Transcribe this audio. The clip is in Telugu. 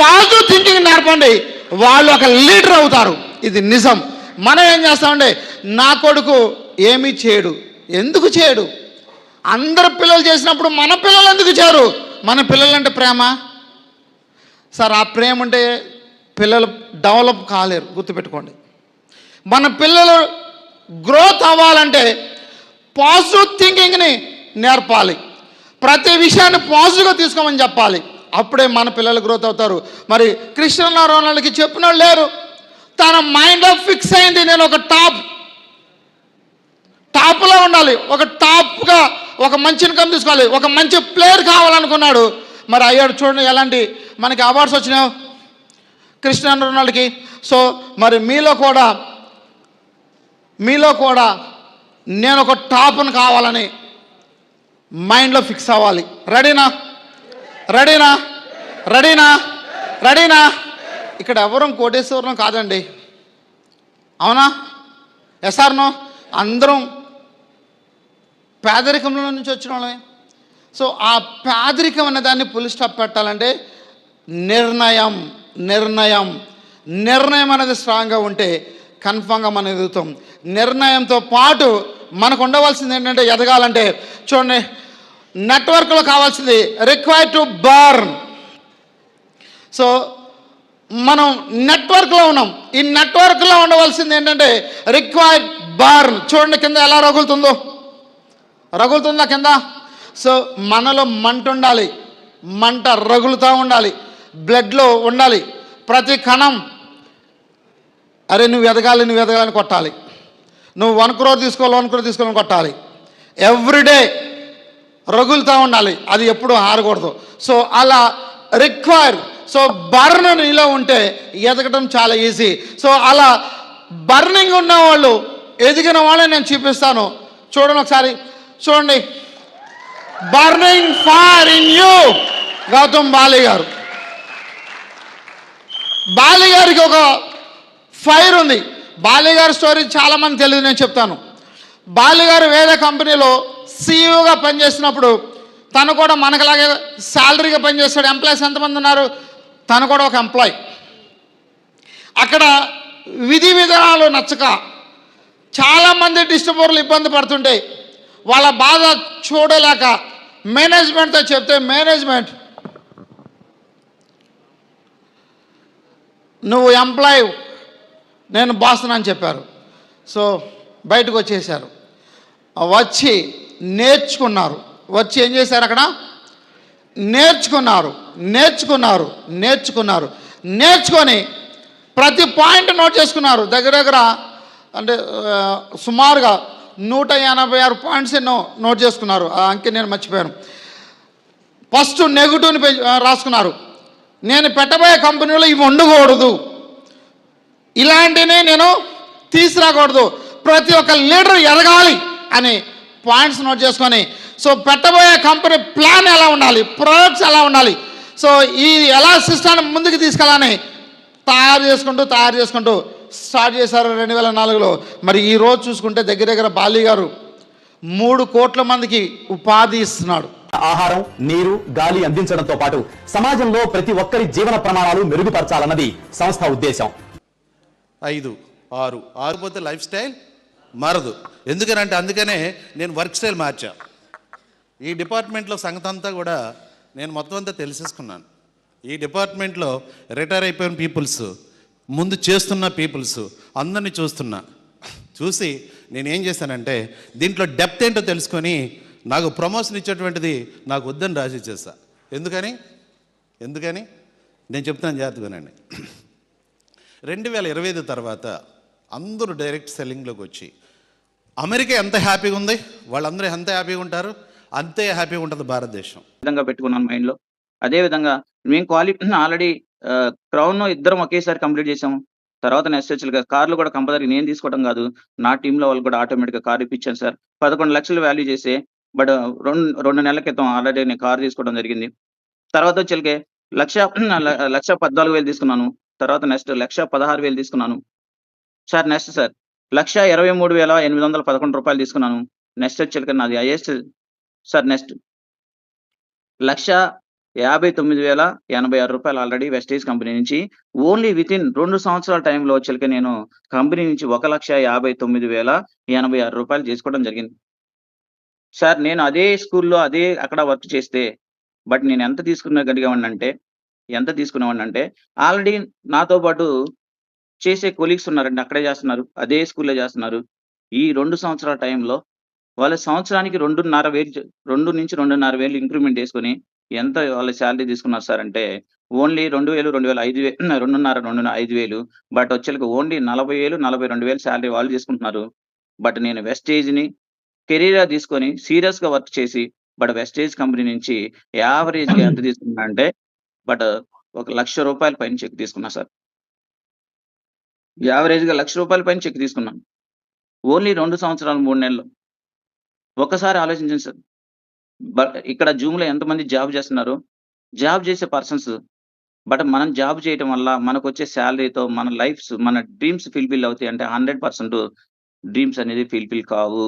Positive thinking నేర్పండి. వాళ్ళు ఒక లీడర్ అవుతారు. ఇది నిజం. మనం ఏం చేస్తామంటే నా కొడుకు ఏమీ చేయడు. ఎందుకు చేయడు? అందరు పిల్లలు చేసినప్పుడు మన పిల్లలు ఎందుకు చేయరు? మన పిల్లలంటే ప్రేమ? సార్ ఆ ప్రేమ ఉంటే పిల్లలు డెవలప్ కాలేరు. గుర్తుపెట్టుకోండి. మన పిల్లలు గ్రోత్ అవ్వాలంటే పాజిటివ్ థింకింగ్ని నేర్పాలి. ప్రతి విషయాన్ని పాజిటివ్గా తీసుకోమని చెప్పాలి. అప్పుడే మన పిల్లలు గ్రోత్ అవుతారు. మరి క్రిస్టియన్ రోనాల్డ్కి చెప్పిన వాళ్ళు లేరు. తన మైండ్లో ఫిక్స్ అయింది నేను ఒక టాప్ టాప్లో ఉండాలి. ఒక టాప్గా ఒక మంచి ఇన్కమ్ తీసుకోవాలి. ఒక మంచి ప్లేయర్ కావాలనుకున్నాడు. మరి అయ్యాడు చూడండి ఎలాంటి మనకి అవార్డ్స్ వచ్చినాయి. క్రిస్టియన్ రొనాల్డ్కి. సో మరి మీలో కూడా మీలో కూడా నేను ఒక టాప్ను కావాలని మైండ్లో ఫిక్స్ అవ్వాలి. రెడీనా రెడీనా రెడీనా? రెడీనా? ఇక్కడ ఎవరం కోటేశ్వరం కాదండి. అవునా? ఎస్ఆర్నో అందరం పేదరికంలో నుంచి వచ్చిన వాళ్ళమే. సో ఆ పేదరికం అనే దాన్ని పులి స్టాప్ పెట్టాలంటే నిర్ణయం నిర్ణయం. నిర్ణయం అనేది స్ట్రాంగ్గా ఉంటే కన్ఫామ్గా మనం ఎదుగుతాం. నిర్ణయంతో పాటు మనకు ఉండవలసింది ఏంటంటే ఎదగాలంటే చూడండి నెట్వర్క్లో కావాల్సింది రిక్వైర్ టు బర్న్ సో మనం నెట్వర్క్లో ఉన్నాం. ఈ నెట్వర్క్లో ఉండవలసింది ఏంటంటే రిక్వైర్డ్ బర్న్ చూడండి కింద ఎలా రగులుతుందో. రగులుతుందా కింద? సో మనలో మంట ఉండాలి. మంట రగులుతూ ఉండాలి. బ్లడ్లో ఉండాలి. ప్రతి కణం అరే నువ్వు ఎదగాలి నువ్వు ఎదగాలని కొట్టాలి. నువ్వు వన్ క్రోర్ తీసుకోవాలి వన్ క్రోర్ తీసుకోవాలని కొట్టాలి. ఎవ్రీడే రగులుతూ ఉండాలి. అది ఎప్పుడు ఆరకూడదు. సో అలా రిక్వైర్ సో బర్న్ నీలో ఉంటే ఎదగటం చాలా ఈజీ. సో అలా బర్నింగ్ ఉన్న వాళ్ళు ఎదిగిన వాళ్ళని నేను చూపిస్తాను. చూడండి ఒకసారి. చూడండి. Burning fire in you Gautam Bali garu. Bali గారికి ఒక ఫైర్ ఉంది. బాలి గారి స్టోరీ చాలామంది తెలియదు నేను చెప్తాను. బాలి గారు వేరే కంపెనీలో సీఈఓగా పనిచేసినప్పుడు తను కూడా మనకులాగే శాలరీగా పనిచేస్తాడు. ఎంప్లాయీస్ ఎంతమంది ఉన్నారు? తను కూడా ఒక ఎంప్లాయ్. అక్కడ విధి విధానాలు నచ్చక చాలామంది డిస్ట్రిబ్యూటర్లు ఇబ్బంది పడుతుంటే వాళ్ళ బాధ చూడలేక మేనేజ్మెంట్తో చెప్తే మేనేజ్మెంట్ నువ్వు ఎంప్లాయ్ నేను బాస్తున్నా అని చెప్పారు. సో బయటకు వచ్చేసారు. వచ్చి నేర్చుకున్నారు. వచ్చి ఏం చేశారు అక్కడ? నేర్చుకున్నారు నేర్చుకున్నారు నేర్చుకున్నారు. నేర్చుకొని ప్రతి పాయింట్ నోట్ చేసుకున్నారు. దగ్గర దగ్గర అంటే సుమారుగా నూట ఎనభై ఆరు పాయింట్స్ ఎన్నో నోట్ చేసుకున్నారు. ఆ అంకె నేను మర్చిపోయాను. ఫస్ట్ నెగిటివ్ని పె- రాసుకున్నారు. నేను పెట్టబోయే కంపెనీలో ఇవి ఉండకూడదు ఇలాంటినే నేను తీసుకురాకూడదు ప్రతి ఒక్క లీడర్ ఎదగాలి అని పాయింట్స్ నోట్ చేసుకొని సో పెట్టబోయే కంపెనీ ప్లాన్ ఎలా ఉండాలి? ప్రొడక్ట్స్ ఎలా ఉండాలి? సో ఈ ఎలా సిస్టాన్ని ముందుకు తీసుకెళ్ళాలని తయారు చేసుకుంటూ తయారు చేసుకుంటూ స్టార్ట్ చేశారు రెండు వేల నాలుగులో. మరి ఈ రోజు చూసుకుంటే దగ్గర దగ్గర బాలి గారు మూడు కోట్ల మందికి ఉపాధి ఇస్తున్నాడు. ఆహారం నీరు గాలి అందించడంతో పాటు సమాజంలో ప్రతి ఒక్కరి జీవన ప్రమాణాలు మెరుగుపరచాలన్నది సంస్థ ఉద్దేశం. ఐదు ఆరు. ఆరు పోతే లైఫ్ స్టైల్ మారదు. ఎందుకనంటే అందుకనే నేను వర్క్ స్టైల్ మార్చా. ఈ డిపార్ట్మెంట్లో సంగతి అంతా కూడా నేను మొత్తం అంతా తెలిసేసుకున్నాను. ఈ డిపార్ట్మెంట్లో రిటైర్ అయిపోయిన పీపుల్స్ ముందు చేస్తున్న పీపుల్స్ అందరినీ చూస్తున్నా. చూసి నేను ఏం చేశానంటే దీంట్లో డెప్త్ ఏంటో తెలుసుకొని నాకు ప్రమోషన్ ఇచ్చేటువంటిది నాకు వద్దని రాసి ఇచ్చేసా. ఎందుకని? ఎందుకని? నేను చెప్తాను జాగ్రత్తగానండి రెండు వేల ఇరవై ఐదు తర్వాత అందరూ డైరెక్ట్ సెల్లింగ్లోకి వచ్చి అమెరికా ఎంత హ్యాపీగా ఉంది? వాళ్ళందరూ ఎంత హ్యాపీగా ఉంటారు? అంతే హ్యాపీగా ఉంటుంది భారతదేశం. విధంగా పెట్టుకున్నాను మైండ్లో అదే విధంగా మేము క్వాలి ఆల్రెడీ క్రౌన్ ఇద్దరం ఒకేసారి కంప్లీట్ చేసాము తర్వాత నెక్స్ట్ కార్లు కూడా కంపల్సరీ నేను తీసుకోవడం కాదు. నా టీంలో వాళ్ళు కూడా ఆటోమేటిక్గా కార్ ఇప్పించాను సార్. పదకొండు లక్షలు వాల్యూ చేసి బట్ రెండు రెండు నెలల క్రితం ఆల్రెడీ నేను కార్ తీసుకోవడం జరిగింది. తర్వాత వచ్చేకే లక్ష లక్ష పద్నాలుగు వేలు తీసుకున్నాను. తర్వాత నెక్స్ట్ లక్ష పదహారు వేలు తీసుకున్నాను. సార్ నెక్స్ట్ సార్ లక్ష ఇరవై మూడు వేల ఎనిమిది వందల పదకొండు రూపాయలు తీసుకున్నాను. నెక్స్ట్ వచ్చేకి నాది హైయెస్ట్ సార్ నెక్స్ట్. లక్ష యాభై తొమ్మిది వేల ఎనభై ఆరు రూపాయలు ఆల్రెడీ వెస్టేజ్ కంపెనీ నుంచి. ఓన్లీ విత్ ఇన్ రెండు సంవత్సరాల టైంలో వచ్చేకి నేను కంపెనీ నుంచి ఒక లక్ష యాభై తొమ్మిది వేల ఎనభై ఆరు రూపాయలు చేసుకోవడం జరిగింది. సార్ నేను అదే స్కూల్లో అదే అక్కడ వర్క్ చేస్తే బట్ నేను ఎంత తీసుకున్న అంటే ఎంత తీసుకునేవాడిని అంటే ఆల్రెడీ నాతో పాటు చేసే కొలీగ్స్ ఉన్నారండి అక్కడే చేస్తున్నారు అదే స్కూల్లో చేస్తున్నారు. ఈ రెండు సంవత్సరాల టైంలో వాళ్ళ సంవత్సరానికి రెండున్నర వేలు రెండు నుంచి రెండున్నర వేలు ఇంక్రిమెంట్ వేసుకొని ఎంత వాళ్ళ శాలరీ తీసుకున్నారు సార్ అంటే ఓన్లీ రెండు వేలు రెండు వేల ఐదు వేలు రెండున్నర రెండున్నర ఐదు వేలు. బట్ వచ్చేకి ఓన్లీ నలభై వేలు నలభై రెండు వేలు శాలరీ వాళ్ళు తీసుకుంటున్నారు. బట్ నేను వెస్టేజ్ని కెరీర్గా తీసుకొని సీరియస్గా వర్క్ చేసి బట్ వెస్టేజ్ కంపెనీ నుంచి యావరేజ్గా ఎంత తీసుకున్నా అంటే బట్ ఒక లక్ష రూపాయల పైన చెక్ తీసుకున్నా సార్ యావరేజ్గా లక్ష రూపాయల పైన చెక్ తీసుకున్నాను ఓన్లీ రెండు సంవత్సరాలు మూడు నెలలు. ఒకసారి ఆలోచించండి సార్. బట్ ఇక్కడ జూమ్లో ఎంతమంది జాబ్ చేస్తున్నారు? జాబ్ చేసే పర్సన్స్ బట్ మనం జాబ్ చేయటం వల్ల మనకు వచ్చే శాలరీతో మన లైఫ్స్ మన డ్రీమ్స్ ఫిల్ఫిల్ అవుతాయి. అంటే హండ్రెడ్ పర్సెంట్ డ్రీమ్స్ అనేది ఫిల్ఫిల్ కావు.